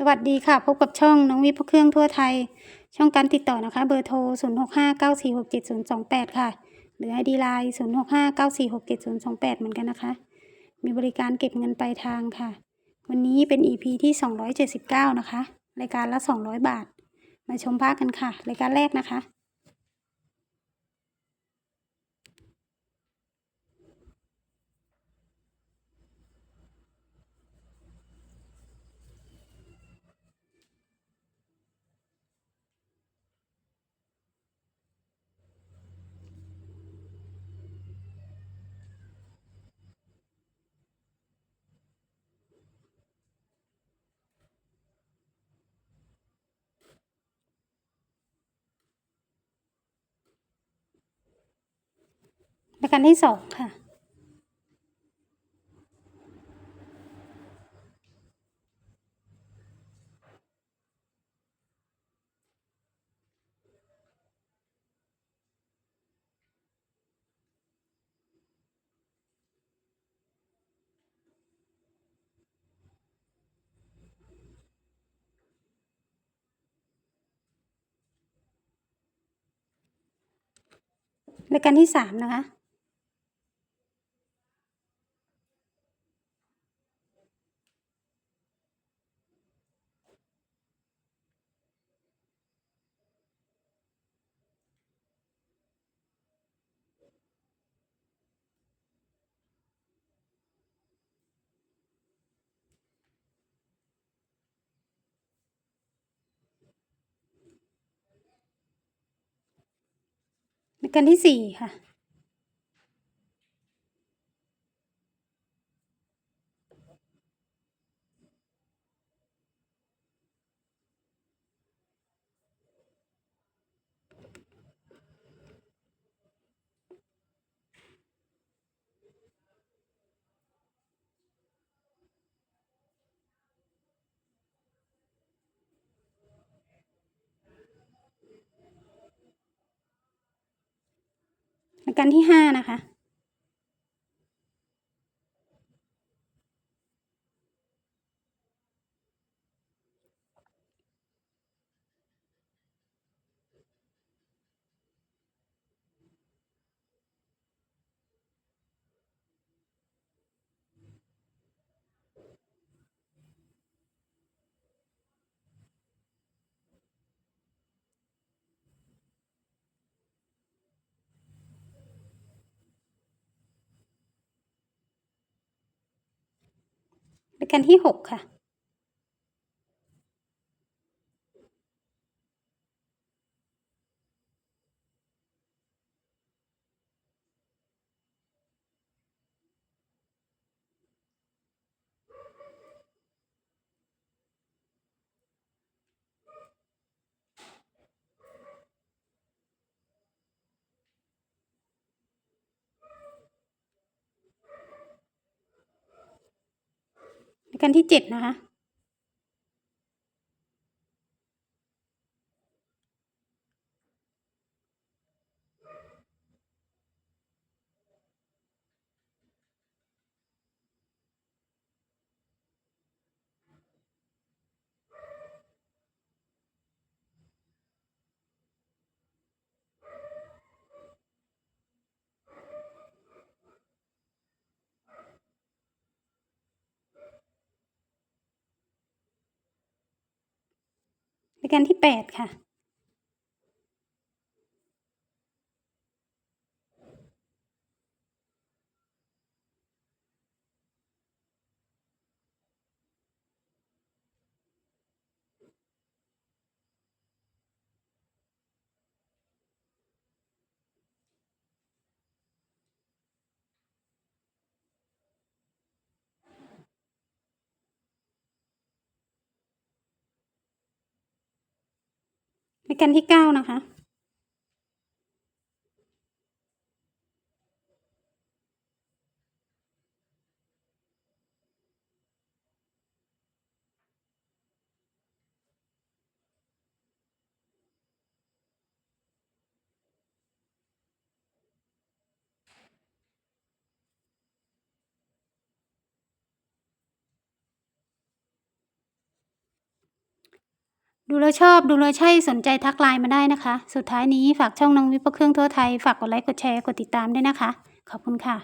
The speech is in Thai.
สวัสดีค่ะ พบกับช่องน้องวิพเครื่องทั่วไทย ช่องการติดต่อนะคะ เบอร์โทร 0 6 5 9 4 6 7 0 2 8 ค่ะ หรือ ID Line 0 6 5 9 4 6 7 0 2 8 เหมือนกันนะคะ มีบริการเก็บเงินปลายทางค่ะ วันนี้เป็น EP ที่ 279 นะคะ รายการละ 200 บาท มาชมภาคกันค่ะ รายการแรกนะคะ รายการที่สองค่ะรายการที่สามนะคะ กันที่สี่ค่ะ อาการที่ห้านะคะ รายการที่หกค่ะ กันที่เจ็ดนะคะ รายการที่ 8 ค่ะ กันที่เก้านะคะ ดูแล้วชอบดูแล้วใช่สนใจทักไลน์มาได้นะคะ สุดท้ายนี้ฝากช่องน้องวิปเครื่องทั่วไทย ฝากกดไลค์กดแชร์กดติดตามด้วยนะคะ ขอบคุณค่ะ